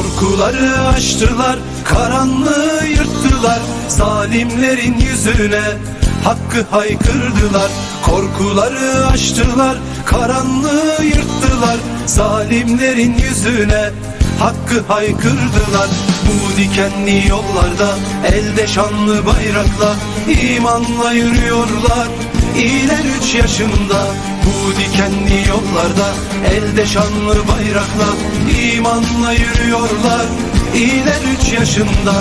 Korkuları aştılar, karanlığı yırttılar Zalimlerin yüzüne hakkı haykırdılar. Korkuları aştılar, karanlığı yırttılar Zalimlerin yüzüne hakkı haykırdılar. Bu dikenli yollarda elde şanlı bayrakla imanla yürüyorlar İyiler üç yaşında bu dikenli yollarda Elde şanlı bayrakla imanla yürüyorlar. İyiler üç yaşında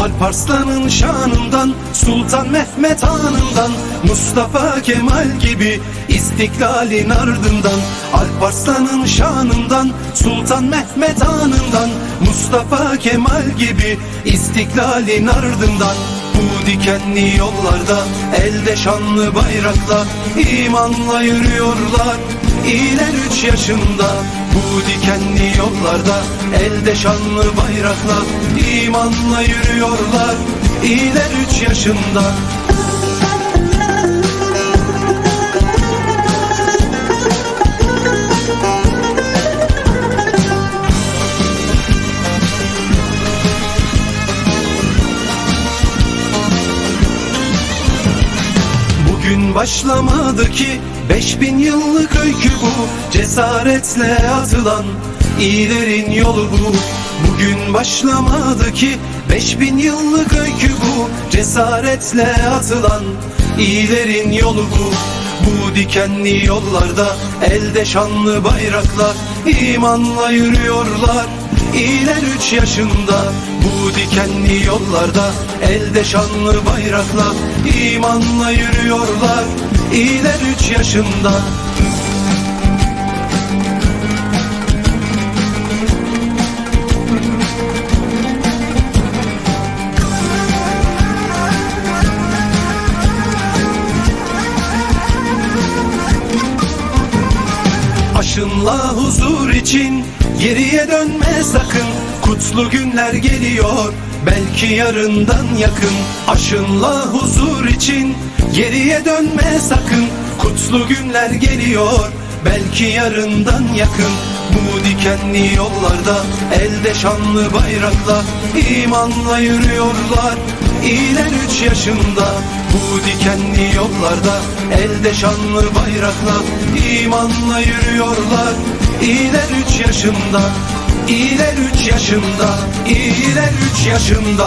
Alparslan'ın şanından Sultan Mehmet Han'ından Mustafa Kemal gibi istiklalin ardından Alparslan'ın şanından Sultan Mehmet Han'ından Mustafa Kemal gibi istiklalin ardından bu dikenli yollarda elde şanlı bayrakla imanla yürüyorlar. İyiler üç yaşında bu dikenli yollarda elde şanlı bayrakla imanla yürüyorlar. İyiler üç yaşında Bugün başlamadı ki Beş bin yıllık öykü bu. Cesaretle atılan iyilerin yolu bu. Bugün başlamadı ki Beş bin yıllık öykü bu. Cesaretle atılan iyilerin yolu bu. Bu dikenli yollarda elde şanlı bayraklar imanla yürüyorlar İyiler üç yaşında bu dikenli yollarda elde şanlı bayraklar imanla yürüyorlar. İyiler üç yaşında Aşınla huzur için geriye dönme sakın. Kutlu günler geliyor belki yarından yakın. Aşınla huzur için geriye dönme sakın. Kutlu günler geliyor belki yarından yakın. Bu dikenli yollarda elde şanlı bayrakla. İmanla yürüyorlar İyiler üç yaşında. Bu dikenli yollarda elde şanlı bayrakla imanla yürüyorlar. İyiler üç yaşında İyiler üç yaşında İyiler üç yaşında